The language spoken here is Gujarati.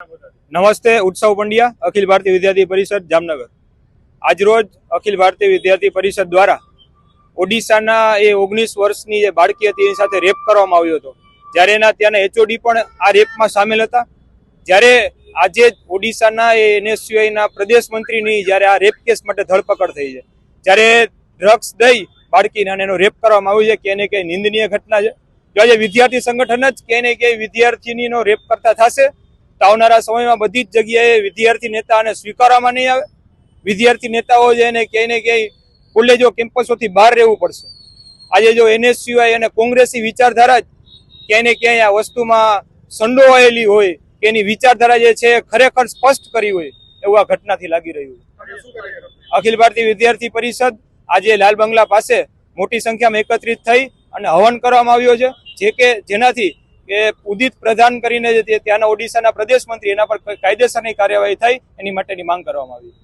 નમસ્તે, ઉત્સવ પંડ્યા, અખિલ ભારતીય વિદ્યાર્થી પરિષદ, જામનગર. આજરોજ અખિલ ભારતીય વિદ્યાર્થી પરિષદ દ્વારા ઓડિશાના એ ઓગણીસ વર્ષની જે બાળકી હતી, એની સાથે રેપ કરવામાં આવ્યો હતો. જ્યારે એના ત્યાંના એચઓડી પણ આ રેપમાં સામેલ હતા. જ્યારે આજે ઓડિશાના એ એનએસયુઆઈના પ્રદેશ મંત્રીની જ્યારે આ રેપ કેસ માટે ધરપકડ થઈ છે. જ્યારે ડ્રગ્સ દઈ બાળકીને અને એનો રેપ કરવામાં આવ્યો છે, કે એને કઈ નિંદનીય ઘટના છે? જો આજે વિદ્યાર્થી સંગઠન જ કે એને કે વિદ્યાર્થીનીનો રેપ કરતા થશે આવનારા સમયમાં બધી જ જગ્યાએ વિદ્યાર્થી નેતાને સ્વીકારવામાં નહીં આવે. વિદ્યાર્થી નેતાઓ છે એને ક્યાંય ને ક્યાંય કોલેજો કેમ્પસોથી બહાર રહેવું પડશે. આજે જો એનએસયુઆઈ અને કોંગ્રેસી વિચારધારા જ ક્યાંય ને ક્યાંય આ વસ્તુમાં સંડોવાયેલી હોય, કે એની વિચારધારા જે છે ખરેખર સ્પષ્ટ કરી હોય, એવું આ ઘટનાથી લાગી રહ્યું અખિલ ભારતીય વિદ્યાર્થી પરિષદ આજે લાલ બંગલા પાસે મોટી સંખ્યામાં એકત્રિત થઈ અને હવન કરવામાં આવ્યો છે. જે કે જેનાથી કે ઉદિત પ્રદાન કરીને જે ત્યાંના ઓડિશાના પ્રદેશ મંત્રી, એના પર કાયદેસરની કાર્યવાહી થાય એની માટેની માંગ કરવામાં આવી.